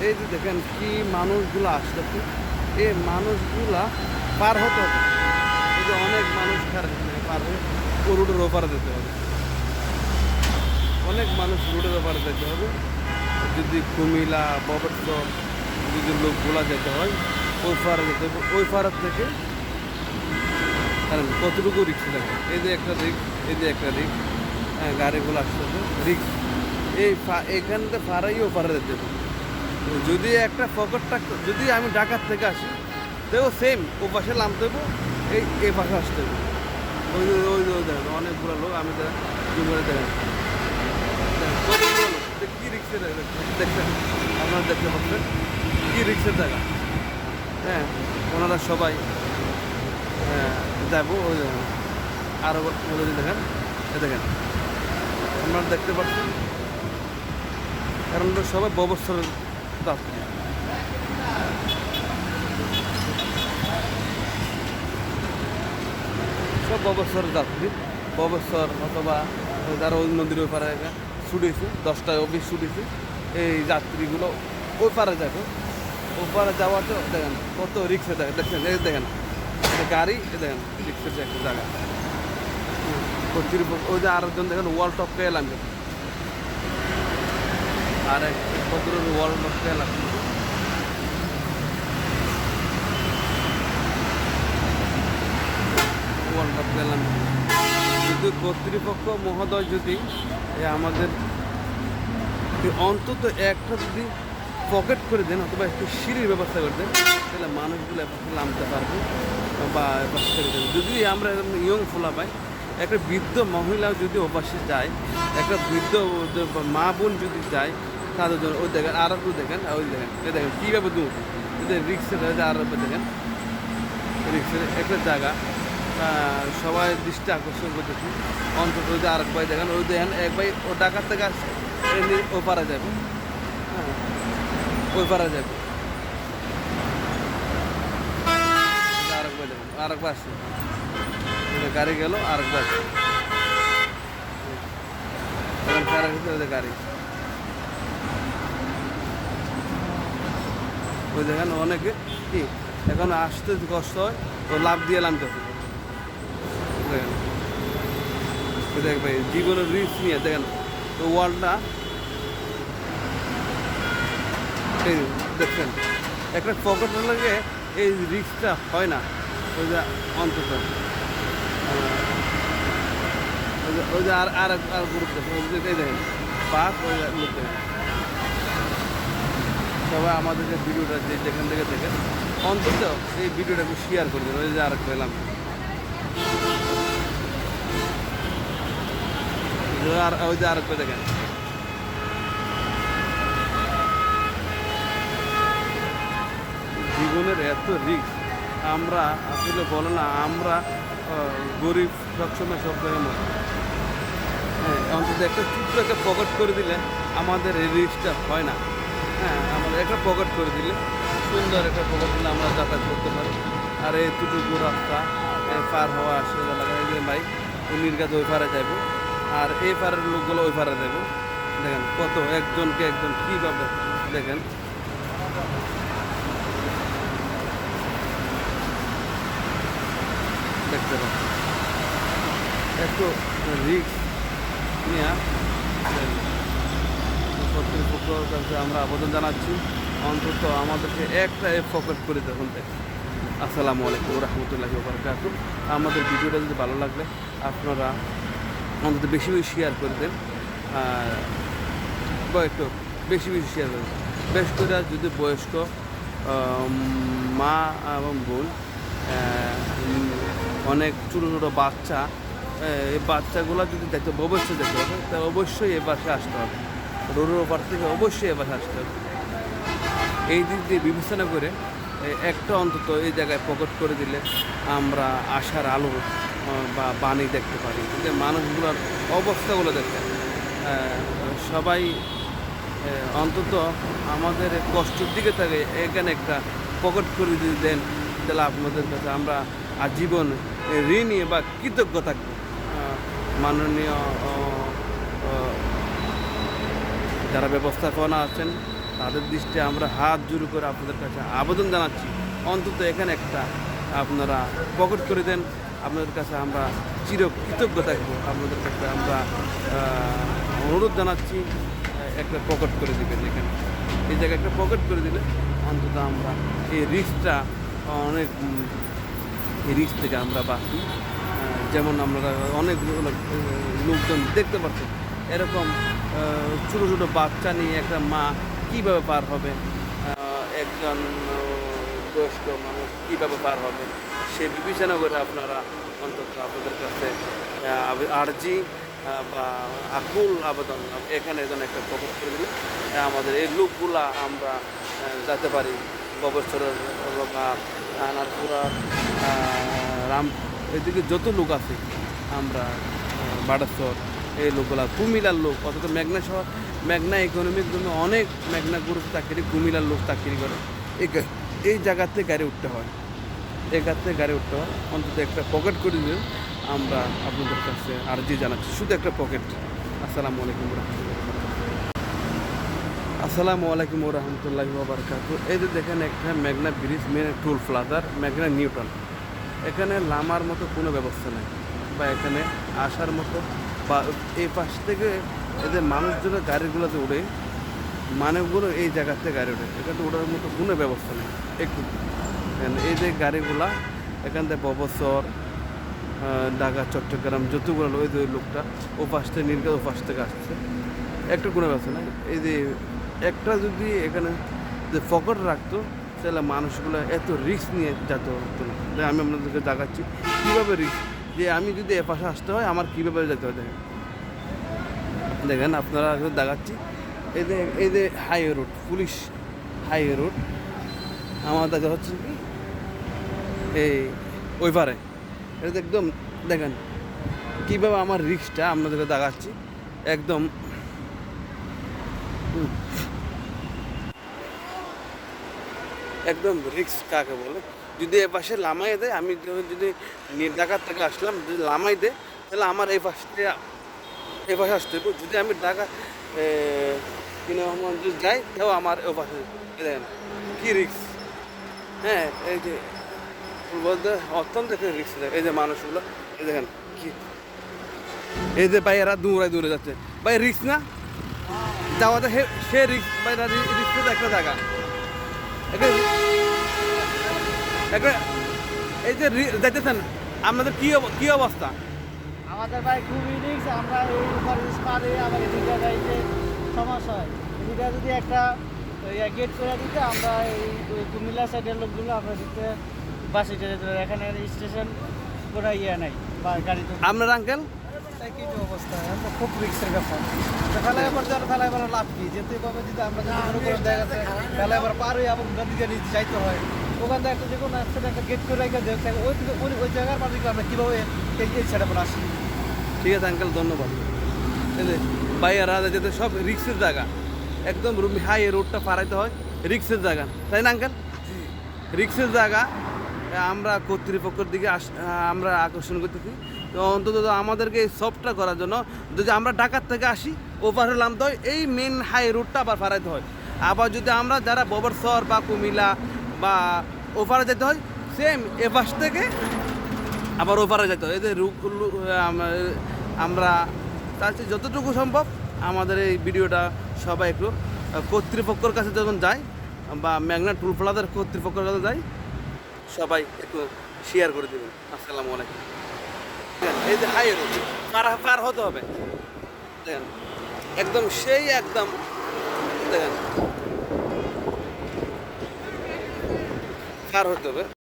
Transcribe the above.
এই যে দেখেন কি মানুষগুলো আসতেছে। এই মানুষগুলা পার হতে হবে। এই যে অনেক মানুষ পার- হয়ে ও রোডের ওপারে যেতে হবে। অনেক মানুষ রোডের ওপারে যেতে হবে। যদি কুমিলা ববরচর যদি লোকগুলা যেতে হয়, ওই পারে যেতে হবে। ওই পাড়ার থেকে কারণ কতটুকু রিক্স থাকে এই যে একটা রিক্স এই যে একটা রিক্স হ্যাঁ গাড়িগুলো আসতেছে রিক্স এই থেকে ফারাই ও পারে যেতে হবে। যদি একটা পকেটটা যদি আমি ঢাকার থেকে আসি তো সেম ও পাশে নামতে দেবো এই এই পাশে আসতে হবে ওই ওই ওই দেখেন অনেকগুলো লোক আমি জুম করে দেখেন দেখ কী রিক্সের দেখছেন আপনারা দেখতে পাচ্ছেন কী রিক্সের জায়গা? হ্যাঁ ওনারা সবাই হ্যাঁ, যাব ওই আরও দেখেন দেখেন আপনারা দেখতে পাচ্ছেন? কারণ সবাই ববস্থরের যাত্রী সব ববস্থরের যাত্রী ববস্থর অথবা যারা ওই নদীর ওই পারে ছুটেছে, দশটায় অফিস ছুটেছে, এই যাত্রীগুলো ওই পারে যাবে। ওই পারে যাওয়াতে দেখেন কত রিক্সে দেখেন দেখছেন এই দেখেন গাড়ি দেখেন, রিক্সের যে একটা জায়গা। কর্তৃপক্ষ ওই যে আরেকজন দেখেন, ওয়াল টপ পেয়ে এলাম। আর এক পেয়ে এলাম ওয়াল টপ পেলাম যদি কর্তৃপক্ষ মহোদয় যদি আমাদের অন্তত একটা যদি পকেট করে দেন অথবা একটু সিঁড়ির ব্যবস্থা করে দেন, তাহলে মানুষগুলো এপাশে নামতে পারবে বা এপাশে যদি আমরা ইয়ং ফোলা পাই একটা বৃদ্ধ মহিলাও যদি ওপাশে যায়, একটা বৃদ্ধ মা বোন যদি যায় তাদের জন্য ওই দেখেন, আর একটু দেখেন, ওই দেখেন, এই দেখেন কীভাবে দূর? রিক্সের আর দেখেন রিক্সের একটা জায়গা সবাই দৃষ্টি আকর্ষণ করতেছি। অন্তত ওই যে আরেক ভাই দেখেন, ওই দেখেন, এক ভাই ও ঢাকার থেকে আসছে এমনি ও পারা যাবে। হ্যাঁ ওই পারা যাবে। আরেক ভাই দেখেন, আরেক ভাই আসছে। গাড়ি গেল, আরেক ভাই আসছে। গাড়ি। ওই দেখেন, অনেকে কি, এখন আসতে কষ্ট হয় ও লাভ দিয়ে নামতে হবে দেখেন। দেখ ভাই, জীবনের রিস্ক নিয়ে, দেখেন। তো ওয়ার্ল্ডটা এই দেখছেন, একটা পকেট লাগে এই রিস্কটা হয় না। ওই যে অন্তত। ওই যে- আর আর গ্রুপ দেখেন এই দেখেন, পাক, ওই লোক সবাই আমাদের যে ভিডিওটা যে যেখান থেকে দেখেন অন্তত এই ভিডিওটা একটু শেয়ার করে দেন ওই যে আর পেলাম আর ওই যে আর দেখেন। জীবনের এত রিস্ক আমরা আসলে বলে না, আমরা গরিব সবসময় সব জায়গায় হ্যাঁ অন্তত একটা ছোট্ট একটা পকেট করে দিলে আমাদের এই রিস্কটা হয় না। হ্যাঁ আমাদের একটা পকেট করে দিলে সুন্দর একটা পকেট দিলে আমরা যাতায়াত করতে পারি। আর এতটুকু রাস্তা পার হওয়া আসলে লাগে এই যে ভাই উনির কাছে ওই পারে যাব আর এই পারের লোকগুলো ওই পারে যাব দেখেন কত একজনকে একজন কীভাবে দেখেন। দেখতে একটু রিক্স নিয়ে কাছে আমরা আবেদন জানাচ্ছি। অন্তত আমাদেরকে একটা এ পকেট করে দেখুন। আসসালামু আলাইকুম রহমতুল্লাহি বরকাত আমাদের ভিডিওটা যদি ভালো লাগলে আপনারা অন্তত বেশি বেশি শেয়ার করে দেন। আর একটু বেশি বেশি শেয়ার করে দেন। বেশ করে যদি বয়স্ক মা এবং বোন অনেক ছোটো ছোটো বাচ্চা এই বাচ্চাগুলো যদি দেখতে অবশ্যই দেখতে হবে তা অবশ্যই এ পাশে আসতে হবে। রোডের ওপার থেকে অবশ্যই এবার আসতে হবে। এই দিক দিয়ে বিবেচনা করে একটা অন্তত এই জায়গায় পকেট করে দিলে আমরা আশার আলো বা বাণী দেখতে পারি। যে মানুষগুলোর অবস্থাগুলো দেখতে সবাই অন্তত আমাদের কষ্টের দিকে থাকে এখানে একটা পকেট করে যদি দেন, তাহলে আপনাদের কাছে আমরা আজীবন ঋণী বা কৃতজ্ঞ থাকব। মাননীয় যারা ব্যবস্থাপনা আছেন, তাদের দৃষ্টি আমরা হাত জোর করে আপনাদের কাছে আবেদন জানাচ্ছি। অন্তত এখানে একটা আপনারা পকেট করে দেন। আপনাদের কাছে আমরা চির কৃতজ্ঞ থাকব। আপনাদের কাছে আমরা অনুরোধ জানাচ্ছি, একটা পকেট করে দিবেন এখানে। এই জায়গায় একটা পকেট করে দিলে অন্তত আমরা এই রিস্কটা অনেক, এই রিস্ক থেকে আমরা বাঁচি। যেমন আমরা অনেক লোকজন দেখতে পাচ্ছি এরকম ছোটো ছোটো বাচ্চা নিয়ে একটা মা কীভাবে পার হবে? একজন বয়স্ক মানুষ কীভাবে পার হবে? সে বিবেচনা করে আপনারা অন্তত আপনাদের কাছে আর্জি বা আকুল আবেদন, এখানে যেন একটা প্রকাশ করে দিলে আমাদের এই লোকগুলা আমরা যেতে পারি ববশ্বরের বা নারপুরা রাম, এদিকে যত লোক আছে, আমরা বাটাশ্বর এই লোকগুলা কুমিলার লোক, অথচ মেঘনা শহর, মেঘনা ইকোনমিক জন্য অনেক মেঘনা গ্রুপ চাকরি কুমিলার লোক চাকরি করে। এই জায়গাতে গাড়ি উঠতে হয়। এই গাড়িতে গাড়ি উঠতে হয়। অন্তত একটা পকেট করে দিলে আমরা আপনাদের কাছে আর্জি জানাচ্ছি। শুধু একটা পকেট আসসালামু আলাইকুম আসসালামু আলাইকুম রহমতুল্লাহ বাবরকাত এই যে দেখেন একটা মেঘনা ব্রিজ মেন টুল প্লাজার মেঘনা নিউটন এখানে লামার মতো কোনো ব্যবস্থা নেই। বা এখানে আসার মতো এই পাশ থেকে এদের মানুষজনের গাড়িগুলোতে উঠে মানবগুলো এই জায়গা থেকে গাড়ি ওঠে। এখানে ওঠার মতো কোনো ব্যবস্থা নেই, একটু। এই যে গাড়িগুলা, এখান থেকে ববসর ঢাকা, চট্টগ্রাম, যতগুলো ওই যে লোকটা, ও পাশ থেকে নীলকা ও পাশ থেকে আসছে। একটু কোনো ব্যবস্থা নাই। এই যে একটা যদি এখানে যে ফকট রাখতো, তাহলে মানুষগুলো এত রিস্ক নিয়ে যেত। হতো না আমি আপনাদেরকে দেখাচ্ছি, কীভাবে রিস্ক যে আমি যদি এ পাশে আসতে হয়, আমার কীভাবে যেতে হয় দেখেন। দেখেন, আপনারা দেখাচ্ছি। এই যে এই যে highway road police highway road আমার দেখা হচ্ছে কি, এই ওই পারে। এটা একদম, দেখেন, কীভাবে আমার রিক্সটা আপনাদেরকে দেখাচ্ছি, একদম একদম রিক্স কাকে বলে? যদি এ পাশে লামাই দেয়, আমি যদি ঢাকার থেকে আসলাম, যদি লামাই দেয়, তাহলে আমার এই পাশে এই পাশে আসতে যদি আমি ঢাকা যদি যাই, তাও আমার ও পাশে এই দেখেন কী রিক্স হ্যাঁ এই যে বলতে অত্যন্ত রিক্স এই যে মানুষগুলো, এই দেখেন কি। এই যে ভাই, এরা দৌড়ায় দৌড়ে যাচ্ছে। ভাই রিক্স না? যাওয়াতে সে রিক্স ভাই রিক্স একটা জায়গা। একে- একে- এই যে রি- যাইতেছেন আপনাদের কি কি অবস্থা? আমাদের ভাই খুবই রিক্স আমরা এই উপরে পারে আমাকে দুইটা গাড়িতে সমস্যা হয় দুইটা যদি একটা গেট করে দিতে আমরা এই কুমিল্লা সাইডের লোকগুলো আমরা দিতে বাসে যেতে পারি। এখানে স্টেশন কোনো ইয়ে নাই বা গাড়ি তো আপনার আঙ্কেল একই যে অবস্থা? আমরা খুব রিক্সের ব্যাপার। ফেলায় এবার যারা এবার লাভ কি? যেতে পাবে যদি আমরা যদি এবার পার হয়ে এবং নদীকে নিতে যাইতে হয়। ওখান থেকে একটা যে কোনো একটা একটা গেট করে রেখে দেয় ওই দিকে ওই ওই জায়গার মালিক আমরা কীভাবে এই এই সাইডে আমরা আসি? ঠিক আছে আঙ্কেল ধন্যবাদ। এই যে ভাইয়ারা যেতে সব রিক্সের জায়গা। একদম রুমি হাই রোডটা পারাইতে হয় রিক্সের জায়গা। তাই না আঙ্কেল রিক্সের জায়গা আমরা কর্তৃপক্ষের দিকে আমরা আকর্ষণ করতেছি। তো অন্তত আমাদেরকে এই সবটা করার জন্য যদি আমরা ঢাকার থেকে আসি নামতে হয় এই মেন হাই রোডটা আবার ফারাইতে হয়। আবার যদি আমরা যারা ববরসর বা কুমিল্লা বা ওপারে যেতে হয় সেম এ পাশ থেকে আবার ওপারে যেতে হয়। এদের আমরা চাচ্ছি যতটুকু সম্ভব আমাদের এই ভিডিওটা সবাই একটু কর্তৃপক্ষের কাছে যখন যায় বা ম্যাগনা টুল প্লাজার কর্তৃপক্ষের কাছে যায় সবাই একটু শেয়ার করে দেবেন। আসসালামু আলাইকুম। এই যে হাই পার পার হতে হবে। দেখেন, একদম সেই একদম, দেখেন পার হতে হবে।